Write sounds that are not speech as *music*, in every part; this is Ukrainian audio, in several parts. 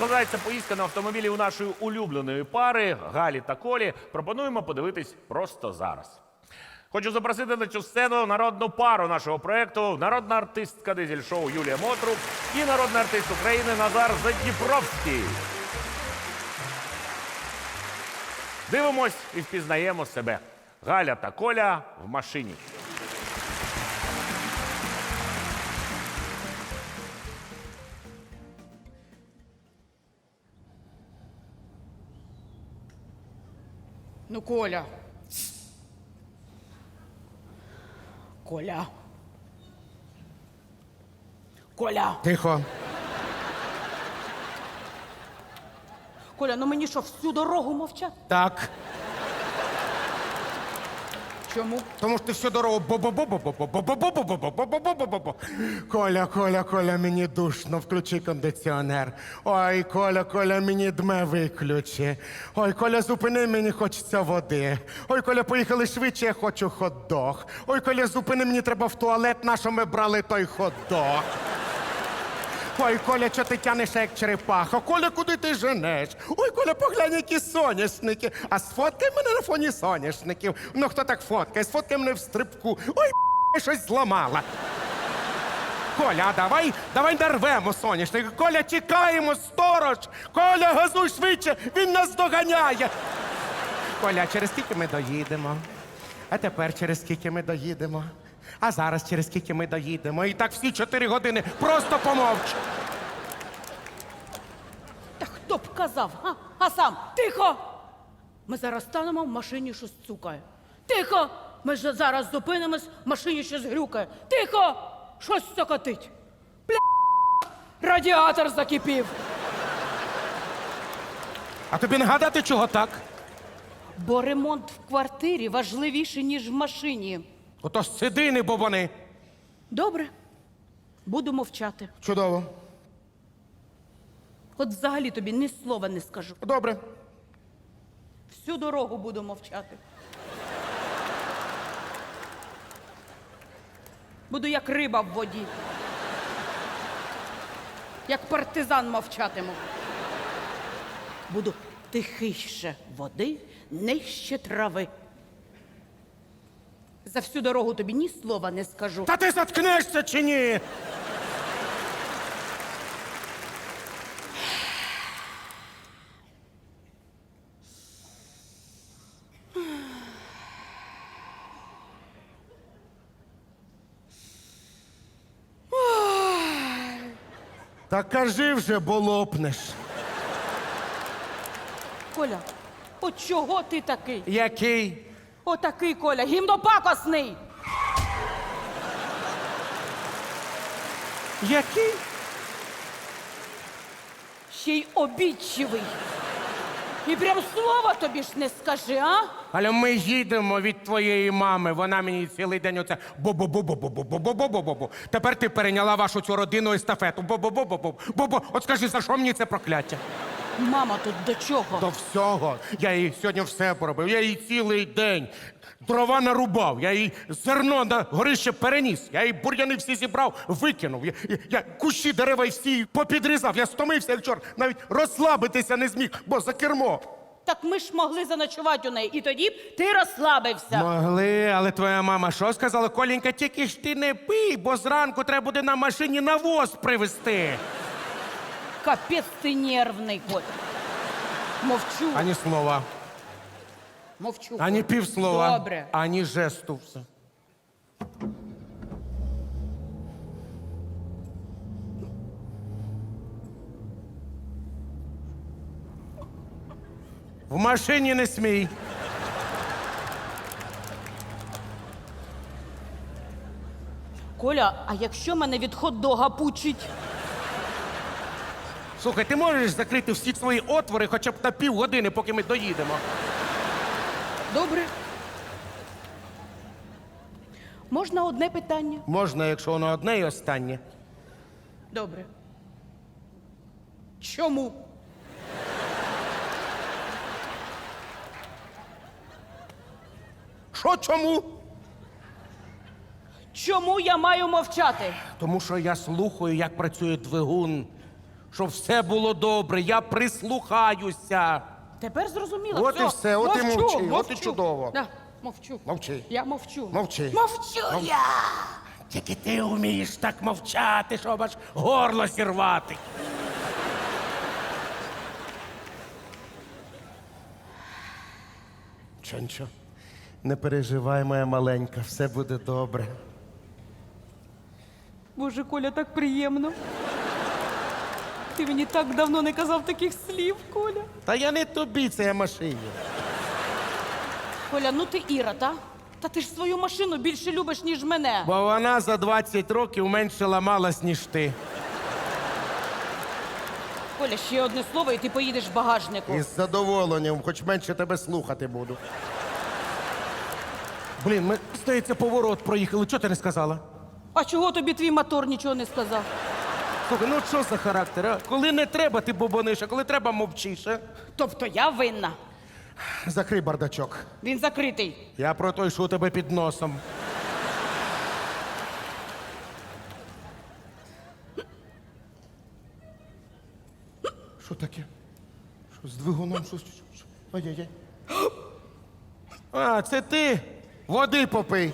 складається поїздка на автомобілі у нашої улюбленої пари Галі та Колі, пропонуємо подивитись просто зараз. Хочу запросити на цю сцену народну пару нашого проєкту, народна артистка дизель-шоу Юлія Мотрук і народний артист України Назар Задніпровський. Дивимось і впізнаємо себе. Галя та Коля в машині. Ну, Коля. Коля. Коля. Тихо. Коля, ну мені що, всю дорогу мовчати? Так. Чому? Тому що ти всю дорогу бо-бо-бо-бо-бо-бо-бо-бо-бо-бо-бо-бо-бо-бо-бо. Коля, Коля, Коля, мені душно, включи кондиціонер. Ой, Коля, Коля, мені дме виключи. Ой, Коля, зупини, мені хочеться води. Ой, Коля, поїхали швидше, я хочу хот-дог. Ой, Коля, зупини, мені треба в туалет, на що ми брали той хот-дог. Ой, Коля, що ти тянеш як черепаха? Коля, куди ти женеш? Ой, Коля, поглянь, які соняшники. А сфоткай мене на фоні соняшників. Ну хто так фоткає? Сфоткай мене в стрибку. Ой, щось зламала. Коля, а давай, давай нарвемо соняшник. Коля, чекаємо, сторож. Коля, газуй швидше, він нас доганяє. Коля, через скільки ми доїдемо? А тепер через скільки ми доїдемо? А зараз через скільки ми доїдемо? І так всі чотири години просто помовч. Та хто б казав, а? А сам тихо! Ми зараз станемо в машині щось цукає. Тихо! Ми ж зараз зупинимось, в машині щось грюкає. Тихо! Щось цокотить. Бля! Радіатор закипів. А тобі нагадати, чого так? Бо ремонт в квартирі важливіший, ніж в машині. Ото сиди, не бобони. Добре, буду мовчати. Чудово. От взагалі тобі ні слова не скажу. Добре. Всю дорогу буду мовчати. Буду як риба в воді. Як партизан мовчатиму. Буду тихіше води, нижче трави. За всю дорогу тобі ні слова не скажу. Та ти заткнешся чи ні? Та кажи вже, бо лопнеш. Коля, от чого ти такий? Який? Отакий Коля, гімнопакосний! Який? Ще й обідчивий. І прям слова тобі ж не скажи, а? Але ми їдемо від твоєї мами. Вона мені цілий день оце бо-бо-бо-бо-бо-бо-бо-бо-бо-бо. Тепер ти перейняла вашу цю родинну естафету. Бо-бо-бо-бо-бо. Бо-бо. От скажи, за що мені це прокляття? Мама тут до чого? До всього. Я їй сьогодні все поробив. Я їй цілий день дрова нарубав, я їй зерно на горище переніс, я їй бур'яни всі зібрав, викинув. Я, я, я кущі дерева й всі попідрізав. Я стомився, як чорт, навіть розслабитися не зміг, бо за кермо. Так ми ж могли заночувати у неї, і тоді б ти розслабився. Могли, але твоя мама що сказала? Колінька, тільки ж ти не пий, бо зранку треба буде на машині навоз привезти. Капець ти нервний, Коль. Мовчу, Ані слова, мовчу. ані півслова, Добре. ані жесту. Все. В машині не смій. Коля, а якщо мене від хот-дога пучить? Слухай, ти можеш закрити всі свої отвори хоча б на півгодини, поки ми доїдемо. Добре. Можна одне питання? Можна, якщо воно одне і останнє. Добре. Чому? Що чому? Чому я маю мовчати? Тому що я слухаю, як працює двигун щоб все було добре. Я прислухаюся. Тепер зрозуміло. От і все, от і мовчу, мовчи, от і чудово. Да, мовчу. Мовчи. Я мовчу. Мовчи. Мовчу Мов- я. Тільки ти вмієш так мовчати, щоб аж горло сірвати. Чончо, не переживай, моя маленька, все буде добре. Боже, Коля, так приємно. Ти мені так давно не казав таких слів, Коля. Та я не тобі, це я машині. Коля, ну ти Іра, та? Та ти ж свою машину більше любиш, ніж мене. Бо вона за 20 років менше ламалась, ніж ти. Коля, ще одне слово, і ти поїдеш в багажнику. Із задоволенням, хоч менше тебе слухати буду. Блін, ми, здається, поворот проїхали. Чого ти не сказала? А чого тобі твій мотор нічого не сказав? Слухай, ну що за характер? А? Коли не треба, ти бобониш, а коли треба, мовчиш. А? Тобто я винна. Закрий бардачок. Він закритий. Я про той, що у тебе під носом. Що таке? Що з двигуном? Що, що, що? Ай-яй-яй. А, це ти? Води попий.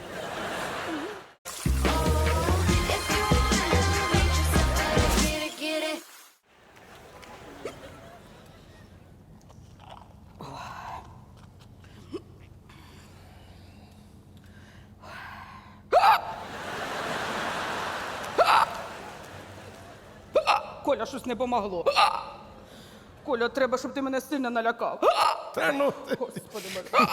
Коля, щось не помогло. Коля, треба, щоб ти мене сильно налякав. Та ну. ти. Господи, мене.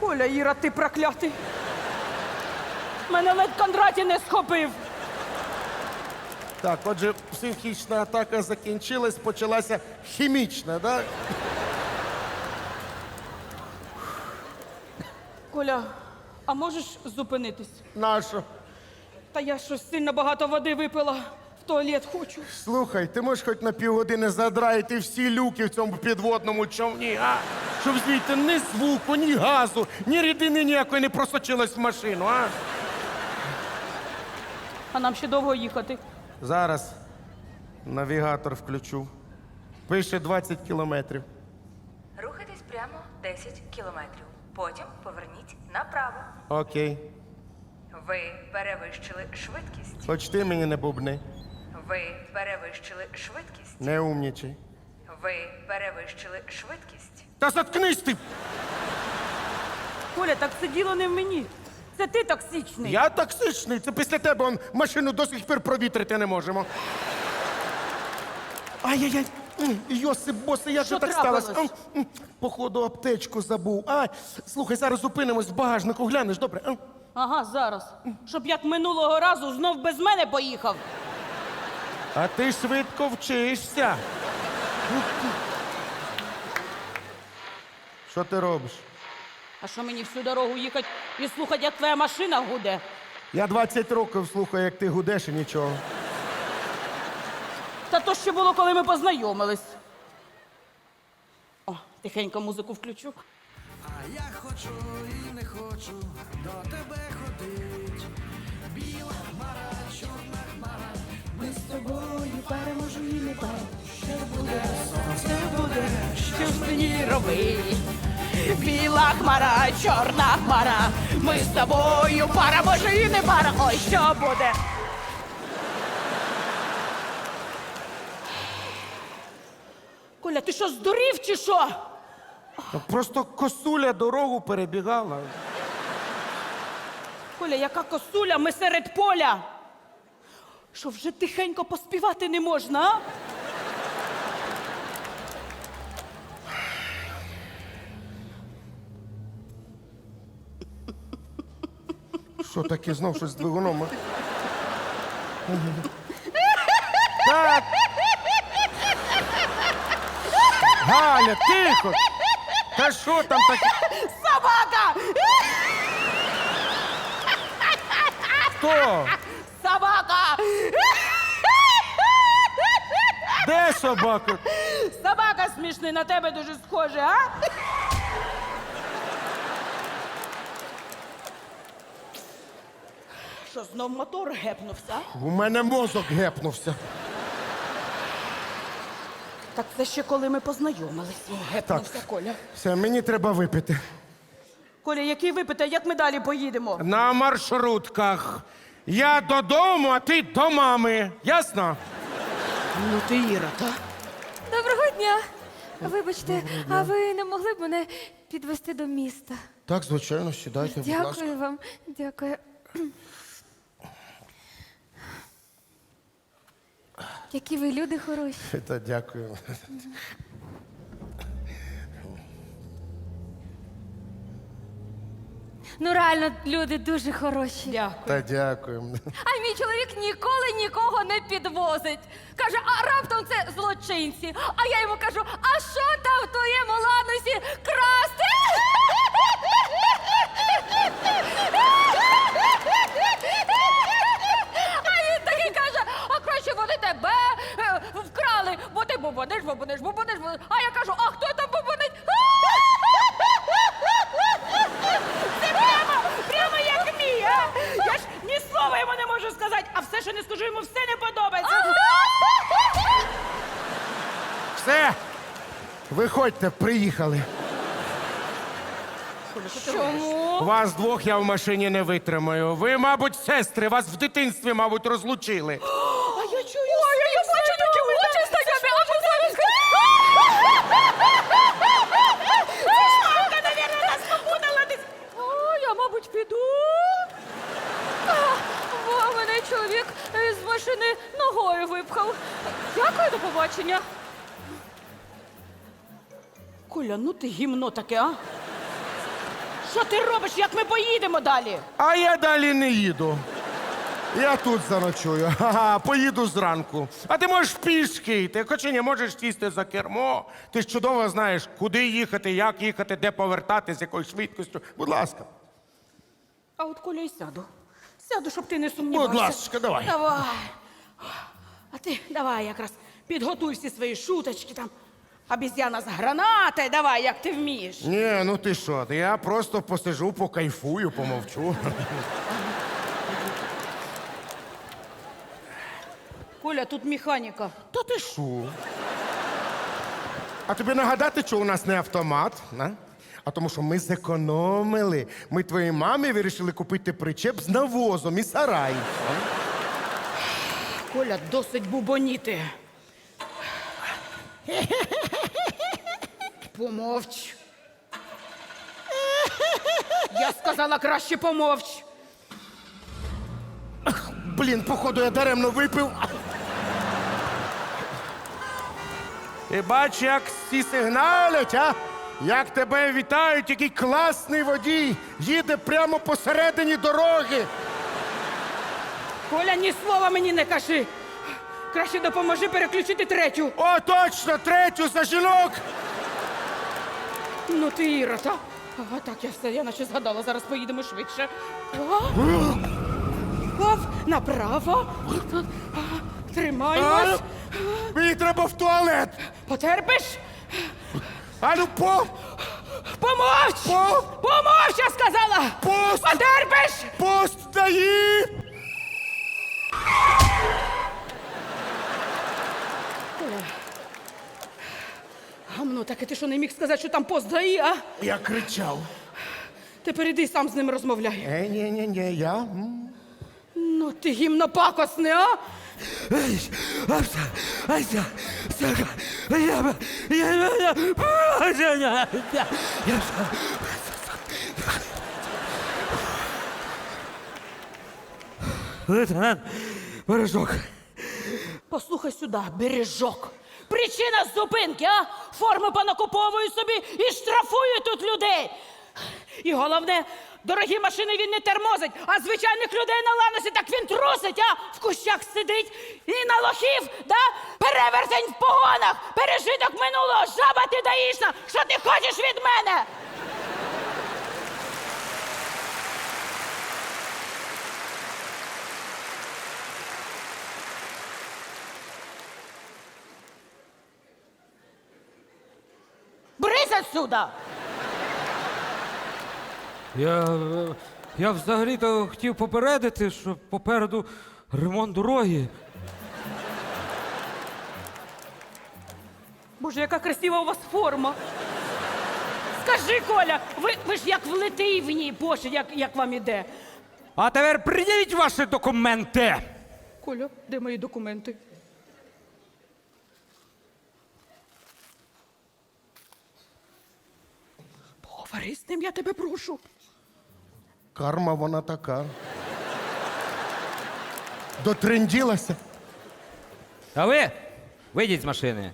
Коля, Іра, ти проклятий. Мене ледь Кондраті не схопив. Так, отже, психічна атака закінчилась, почалася хімічна, так? Коля, а можеш зупинитись? Нащо? Та я щось сильно багато води випила. В туалет хочу. Слухай, ти можеш хоч на півгодини задраїти всі люки в цьому підводному човні, а? Щоб звідти ні звуку, ні газу, ні рідини ніякої не просочилась в машину, а? А нам ще довго їхати. Зараз навігатор включу. Пише 20 кілометрів. Рухайтесь прямо 10 кілометрів. Потім поверніть направо. Окей. Ви перевищили швидкість. Хоч ти мені не бубни, Ви перевищили швидкість. не умнічай. Ви перевищили швидкість. Та заткнись ти! Коля, так це діло не в мені. Це ти токсичний. Я токсичний, це після тебе он, машину до сих пір провітрити не можемо. Ай-яй-яй, Йосип, босе, як Що же так трапилось? сталося? М, м, Походу, аптечку забув. Ай, слухай, зараз зупинимось в багажнику, глянеш, добре? М. Ага, зараз. Щоб як минулого разу знов без мене поїхав. А ти швидко вчишся. Що ти робиш? А що мені всю дорогу їхати і слухати, як твоя машина гуде? Я 20 років слухаю, як ти гудеш і нічого. Та то ще було, коли ми познайомились. О, тихенько музику включу. А Я хочу і не хочу до тебе ходить. Біла хмара, чорна хмара, ми з тобою переможемо. Що буде, сонце буде, Що ж мені робить? Біла хмара, чорна хмара. Ми з тобою пара, може і не пара. Ой, що буде? Ти що, здурів чи що? Просто косуля дорогу перебігала. Коля, яка косуля, ми серед поля. Що вже тихенько поспівати не можна, а? Що таке знов щось з двигуном? а? Так. Галя, тихо! Та що там таке? Собака! Хто? Собака! Де собака? Собака смішний, на тебе дуже схоже, а? Що знов мотор гепнувся? У мене мозок гепнувся. Так це ще коли ми познайомилися. Гепнувся Коля. Все, мені треба випити. Коля, який випите, як ми далі поїдемо? На маршрутках. Я додому, а ти до мами. Ясно? Ну ти Іра, та? Доброго дня. Вибачте, а ви не могли б мене підвести до міста? Так, звичайно, сідайте, будь ласка. Дякую вам, дякую. Які ви люди хороші. *laughs* Та дякую. Ну реально, люди дуже хороші. Дякую. Та дякую. А мій чоловік ніколи нікого не підвозить. Каже, а раптом це злочинці. А я йому кажу: а що там в твоєму ладусі красти? *laughs* А він такий каже, а краще вони тебе е, вкрали, бо ти бубониш, бубониш, бубониш, бубониш. А я кажу, а хто там бубонить? *laughs* Це прямо, прямо як мій, а? Я ж ні слова йому не можу сказати, а все, що не скажу, йому все не подобається. *laughs* Все. Виходьте, приїхали. Чому? Вас двох я в машині не витримаю. Ви, мабуть, сестри, вас в дитинстві, мабуть, розлучили. А я чую. Ой, я бачу такі очі знайомі, а ви зараз... Мамка, навірно, нас попутала десь. О, я, мабуть, піду. А, Бо мене чоловік е, з машини ногою випхав. Дякую, до побачення. Коля, ну ти гімно таке, а? Що ти робиш, як ми поїдемо далі? А я далі не їду. Я тут заночую. *laughs* Ага, поїду зранку. А ти можеш пішки йти, хоча не можеш сісти за кермо. Ти ж чудово знаєш, куди їхати, як їхати, де повертати, з якою швидкістю. Будь ласка. А от Коля і сяду. Сяду, щоб ти не сумнівався. Будь ласка, давай. Давай. А ти давай якраз підготуй всі свої шуточки там. Обіз'яна з гранати, давай, як ти вмієш. Ні, ну ти що, я просто посижу, покайфую, помовчу. Коля, тут механіка. Та ти що? А тобі нагадати, що у нас не автомат? На? А тому, що ми зекономили. Ми твоїй мамі вирішили купити причеп з навозом і сарай. Коля, досить бубоніти. *laughs* Помовч. Я сказала краще помовч. Блін, походу, я даремно випив. Ти бач, як всі сигналять, а? Як тебе вітають, який класний водій. Їде прямо посередині дороги. Коля, ні слова мені не кажи. Краще допоможи переключити третю. О, точно, третю за жінок. Ну ти Іра, та? Ага, так, я все, я наче згадала, зараз поїдемо швидше. О! Оп, направо. Тримаємось. Мені треба в туалет. Потерпиш? Ану, по, Помовч! по, Помовч, я сказала! пост, Потерпиш! пост дає. Гамно, так і ти що не міг сказати, що там пост ДАІ, а? Я кричав. Тепер іди сам з ним розмовляй. Е, ні, ні, ні, я. м. Ну ти гімно пакосне, а? Лейтенант Бережок. Послухай сюди, бережок. Причина зупинки, а? Форми понакуповують собі і штрафують тут людей. І головне, дорогі машини він не термозить, а звичайних людей на ланосі так він трусить, а в кущах сидить і на лохів, да? Перевертень в погонах, пережиток минулого, жаба ти даїшна. Що ти хочеш від мене? Отсюда! Я Я взагалі-то хотів попередити, що попереду ремонт дороги. Боже, яка красива у вас форма. Скажи, Коля, ви, ви ж як влитий в ній, Боже, як, як вам іде. А тепер приділіть ваші документи. Коля, де мої документи? Поговори з ним, я тебе прошу. Карма вона така. Дотренділася. А ви вийдіть з машини.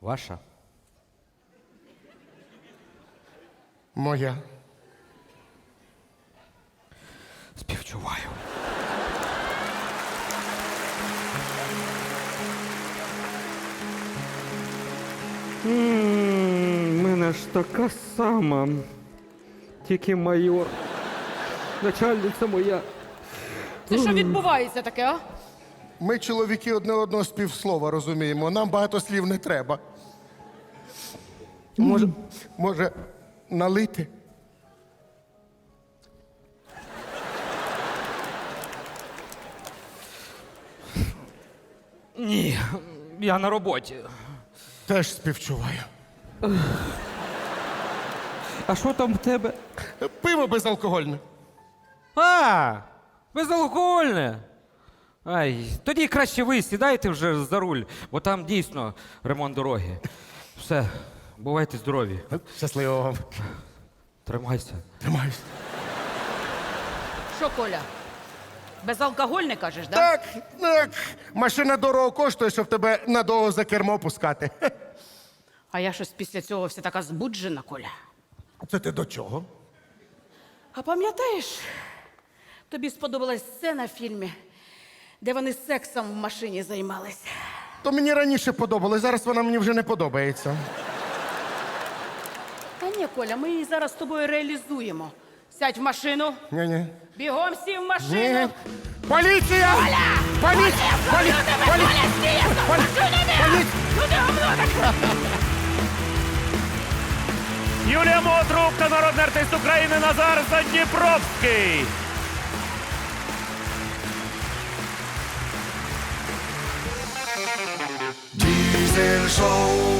Ваша? Моя. Співчуваю. У мене ж така сама. Тільки майор. Начальниця моя. Це що відбувається таке, а? Ми, чоловіки, одне одного з півслова розуміємо. Нам багато слів не треба. Може, може налити? Ні, я на роботі. Теж співчуваю. А що там в тебе? Пиво безалкогольне. А, безалкогольне. Ай, тоді краще ви сідайте вже за руль, бо там дійсно ремонт дороги. Все, бувайте здорові. Щасливо вам. Тримайся. Тримаюсь. Що, Коля? Безалкогольне кажеш, да? Так, так. Машина дорого коштує, щоб тебе надовго за кермо пускати. А я щось після цього вся така збуджена, Коля. Це ти до чого? А пам'ятаєш, тобі сподобалась сцена в фільмі, де вони сексом в машині займалися. То мені раніше подобалось, зараз вона мені вже не подобається. Та ні, Коля, ми її зараз з тобою реалізуємо. Сядь в машину, Ні-ні. бігом сів в машину. Поліція! Поліція! Поліція! Поліція! Юлія Мотрук та народний артист України Назар Задніпровський. Дізель шоу